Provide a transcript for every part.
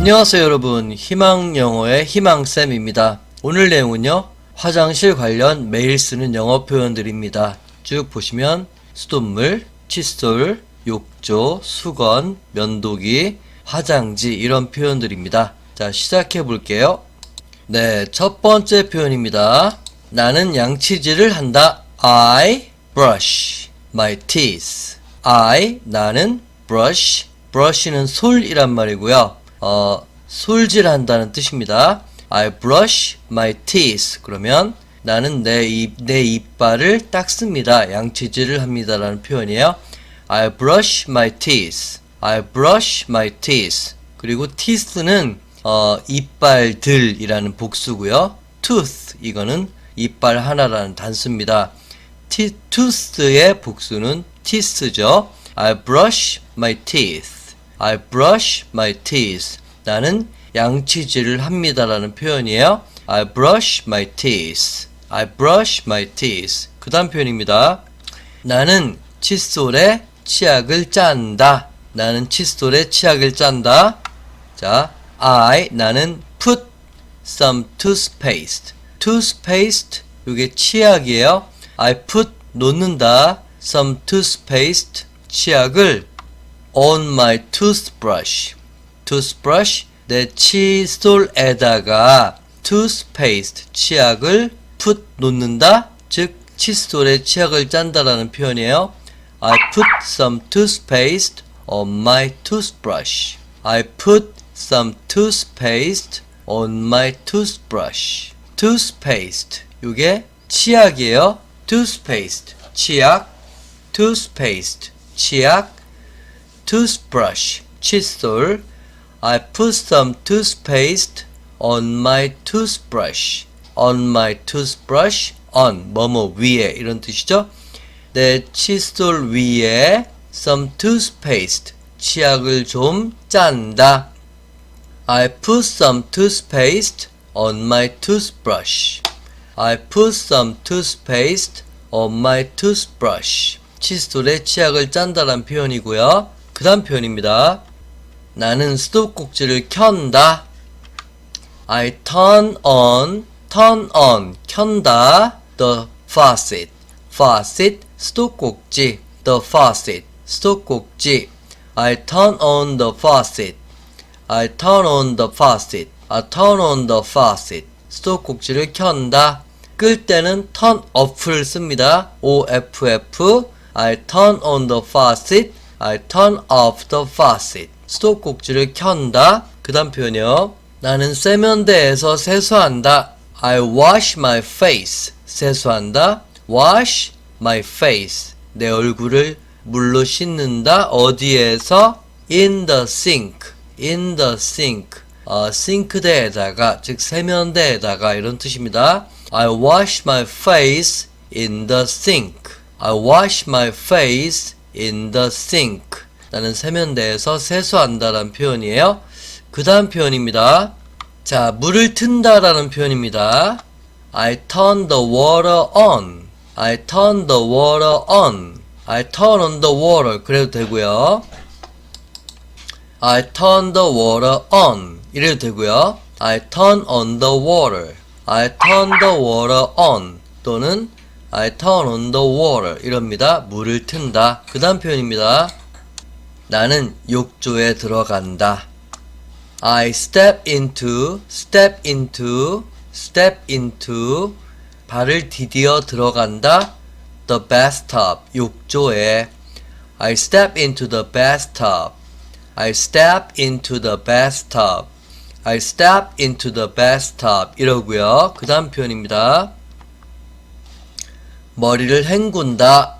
안녕하세요 여러분. 희망영어의 희망쌤입니다. 오늘 내용은요 화장실 관련 매일 쓰는 영어 표현들입니다. 쭉 보시면 수돗물, 칫솔, 욕조, 수건, 면도기, 화장지 이런 표현들입니다. 자 시작해 볼게요. 네 첫 번째 표현입니다. 나는 양치질을 한다. I brush my teeth. I 나는 brush brush는 솔이란 말이고요 어, 솔질한다는 뜻입니다. I brush my teeth. 그러면 나는 내, 입, 내 이빨을 닦습니다. 양치질을 합니다라는 표현이에요. I brush my teeth. I brush my teeth. 그리고 teeth는 어, 이빨들이라는 복수고요. tooth 이거는 이빨 하나라는 단수입니다. 티, tooth의 복수는 teeth죠. I brush my teeth. I brush my teeth. 나는 양치질을 합니다라는 표현이에요. I brush my teeth. I brush my teeth. 그 다음 표현입니다. 나는 칫솔에 치약을 짠다. 나는 칫솔에 치약을 짠다. 자, I 나는 put some toothpaste. toothpaste 이게 치약이에요. I put 놓는다. some toothpaste 치약을 on my toothbrush. toothbrush 내 칫솔에다가 toothpaste 치약을 put 놓는다. 즉 칫솔에 치약을 짠다라는 표현이에요. I put some toothpaste on my toothbrush. I put some toothpaste on my toothbrush. toothpaste 이게 치약이에요. toothpaste 치약 toothpaste 치약 toothbrush 칫솔 I put some toothpaste on my toothbrush on my toothbrush on 뭐뭐 위에 이런 뜻이죠 내 칫솔 위에 some toothpaste 치약을 좀 짠다 I put some toothpaste on my toothbrush I put some toothpaste on my toothbrush 칫솔에 치약을 짠다란 표현이고요 그 다음 표현입니다. 나는 수도꼭지를 켠다. I turn on, turn on, 켠다. The faucet, faucet, 수도꼭지. The faucet, 수도꼭지. I turn on the faucet. I turn on the faucet. I turn on the faucet. 수도꼭지를 켠다. 끌 때는 turn off를 씁니다. OFF. I turn on the faucet. I turn off the faucet. 수도꼭지를 켠다. 그 다음 표현이요. 나는 세면대에서 세수한다. I wash my face. 세수한다. wash my face. 내 얼굴을 물로 씻는다. 어디에서? in the sink. in the sink. 어, 싱크대에다가, 즉 세면대에다가 이런 뜻입니다. I wash my face in the sink. I wash my face in the sink. 나는 세면대에서 세수한다라는 표현이에요. 그 다음 표현입니다. 자, 물을 튼다라는 표현입니다. I turn the water on. I turn the water on. I turn on the water. 그래도 되고요. I turn the water on. 이래도 되고요. I turn on the water. I turn the water on. 또는 I turn on the water. 이럽니다. 물을 튼다. 그 다음 표현입니다. 나는 욕조에 들어간다. I step into, step into, step into. 발을 디디어 들어간다. The bathtub. 욕조에. I step into the bathtub. I step into the bathtub. I step into the bathtub. 이러고요. 그 다음 표현입니다. 머리를 헹군다.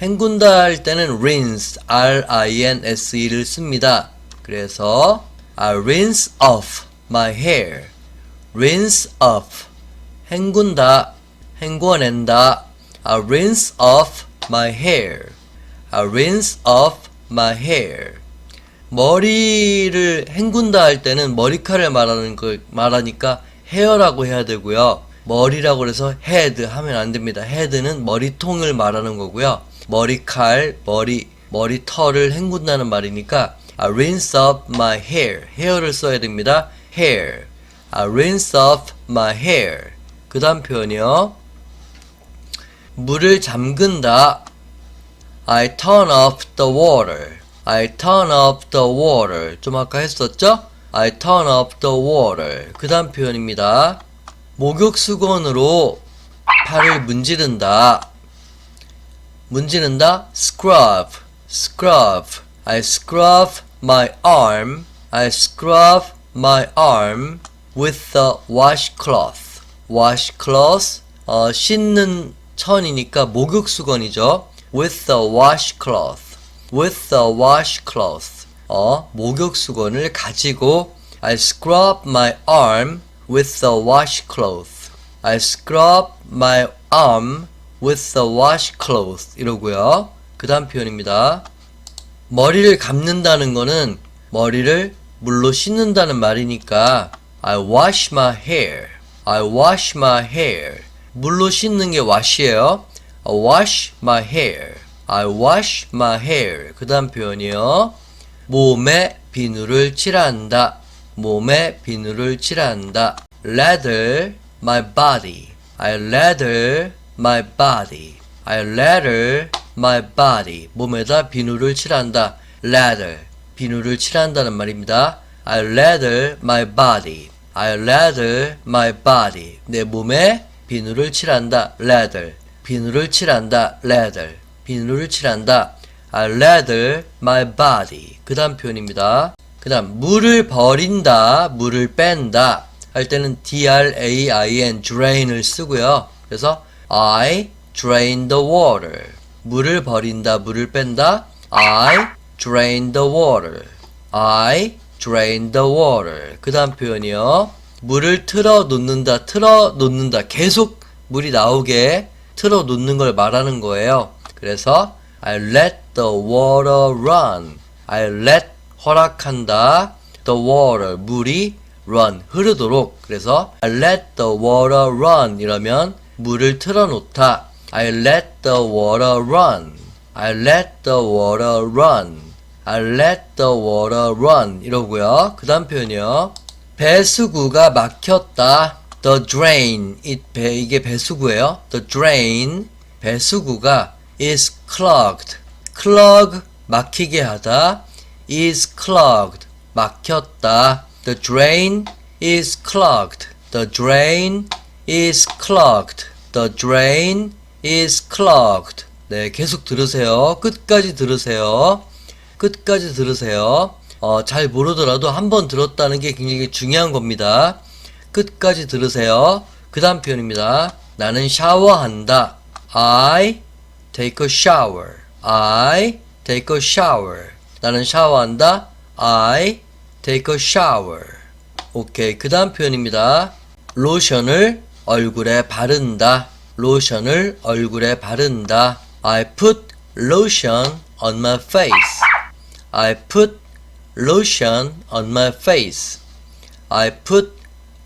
헹군다 할 때는 rinse, R-I-N-S-E를 씁니다. 그래서 I rinse off my hair. rinse off. 헹군다, 헹궈낸다. I rinse off my hair. I rinse off my hair. 머리를 헹군다 할 때는 머리카락을 말하는 걸 말하니까 헤어라고 해야 되고요. 머리라고 해서 헤드 하면 안 됩니다. 헤드는 머리통을 말하는 거고요. 머리칼, 머리, 머리털을 헹군다는 말이니까 I rinse off my hair. hair를 써야 됩니다. hair. I rinse off my hair. 그 다음 표현이요. 물을 잠근다. I turn off the water. I turn off the water. 좀 아까 했었죠? I turn off the water. 그 다음 표현입니다. 목욕 수건으로 팔을 문지른다. 문지른다. scrub. scrub. I scrub my arm. I scrub my arm with the washcloth. washcloth. 어, 씻는 천이니까 목욕 수건이죠. with the washcloth. with the washcloth. 어, 목욕 수건을 가지고 I scrub my arm with the washcloth. I scrub my arm with the washcloth. 이러고요. 그 다음 표현입니다. 머리를 감는다는 거는 머리를 물로 씻는다는 말이니까 I wash my hair. I wash my hair. 물로 씻는 게 wash이에요. I wash my hair. I wash my hair. 그 다음 표현이요. 몸에 비누를 칠한다. 몸에 비누를 칠한다. lather my body. I lather my body. I lather my body. 몸에다 비누를 칠한다. lather. 비누를 칠한다는 말입니다. I lather my body. I lather my body. 내 몸에 비누를 칠한다. lather. 비누를 칠한다. lather. 비누를 칠한다. I lather my body. 그 다음 표현입니다. 그 다음 물을 버린다. 물을 뺀다. 할 때는 D-R-A-I-N drain을 쓰고요. 그래서 I drain the water. 물을 버린다. 물을 뺀다. I drain the water. I drain the water. 그 다음 표현이요. 물을 틀어 놓는다. 틀어 놓는다. 계속 물이 나오게 틀어 놓는 걸 말하는 거예요. 그래서 I let the water run. I let 허락한다. The water 물이 run 흐르도록. 그래서 I let the water run 이러면 물을 틀어 놓다. I let the water run. I let the water run. I let the water run 이러고요. 그 다음 표현이요. 배수구가 막혔다. The drain. 이 배, 이게 배수구예요. The drain. 배수구가 is clogged. clog 막히게 하다. Is clogged. 막혔다. The drain is clogged. The drain is clogged. The drain is clogged. 네, 계속 들으세요. 끝까지 들으세요. 끝까지 들으세요. 어, 잘 모르더라도 한 번 들었다는 게 굉장히 중요한 겁니다. 끝까지 들으세요. 그 다음 표현입니다. 나는 샤워한다. I take a shower. I take a shower. 나는 샤워한다. I take a shower. 오케이. 그 다음 표현입니다. 로션을 얼굴에 바른다. 로션을 얼굴에 바른다. I put lotion on my face. I put lotion on my face. I put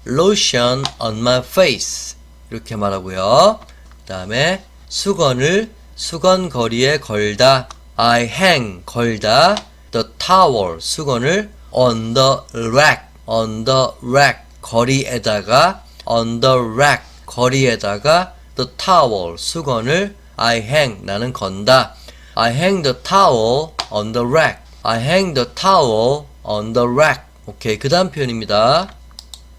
lotion on my face. 이렇게 말하고요. 그 다음에 수건을 수건 거리에 걸다. I hang 걸다. The towel 수건을 on the rack. on the rack 거리에다가 on the rack 거리에다가 the towel 수건을 I hang 나는 건다. I hang the towel on the rack. I hang the towel on the rack. 오케이. 그 다음 표현입니다.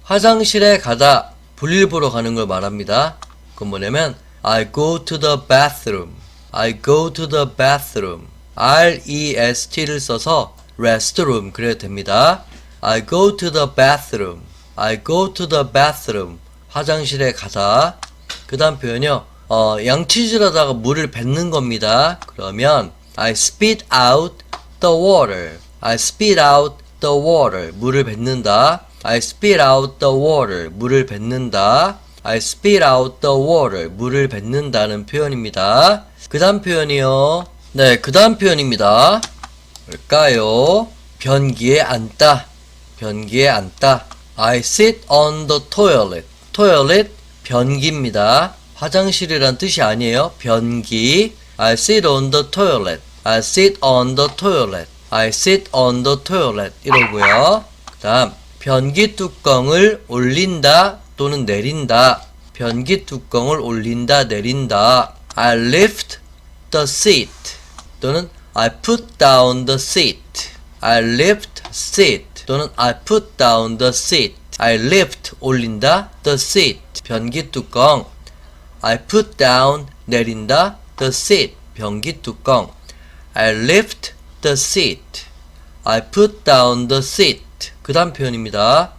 화장실에 가다. 볼일 보러 가는 걸 말합니다. 그건 뭐냐면 I go to the bathroom. I go to the bathroom. R-E-S-T를 써서 restroom 그래도 됩니다. I go to the bathroom. I go to the bathroom. 화장실에 가다. 그 다음 표현이요. 어, 양치질 하다가 물을 뱉는 겁니다. 그러면 I spit out the water. I spit out the water. 물을 뱉는다. I spit out the water. 물을 뱉는다. I spit out the water. 물을 뱉는다는 표현입니다. 그 다음 표현이요. 네, 그 다음 표현입니다. 뭘까요? 변기에 앉다. 변기에 앉다. I sit on the toilet. toilet 변기입니다. 화장실이란 뜻이 아니에요. 변기. I sit on the toilet. I sit on the toilet. I sit on the toilet 이러고요. 그 다음 변기 뚜껑을 올린다 또는 내린다. 변기 뚜껑을 올린다 내린다. I lift the seat 또는 I put down the seat. I lift seat 또는 I put down the seat. I lift 올린다 the seat 변기 뚜껑. I put down 내린다 the seat 변기 뚜껑. I lift the seat. I put down the seat. 그 다음 표현입니다.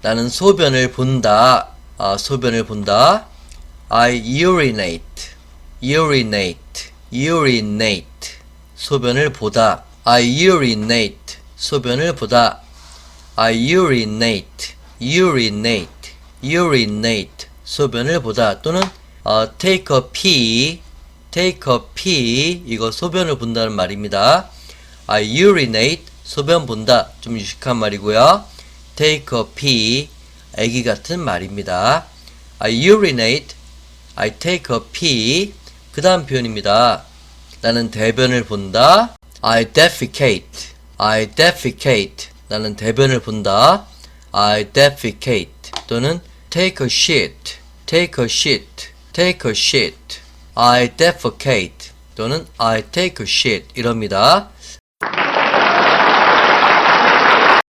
나는 소변을 본다. 아, 소변을 본다. I urinate. urinate. urinate. 소변을 보다. I urinate. 소변을 보다. I urinate. urinate. urinate. 소변을 보다. 또는 어, take a pee. take a pee. 이거 소변을 본다는 말입니다. I urinate. 소변 본다. 좀 유식한 말이고요. take a pee. 애기 같은 말입니다. I urinate. I take a pee. 그 다음 표현입니다. 나는 대변을 본다. I defecate. I defecate. 나는 대변을 본다. I defecate. 또는 take a shit. take a shit. take a shit. I defecate. 또는 I take a shit. 이럽니다.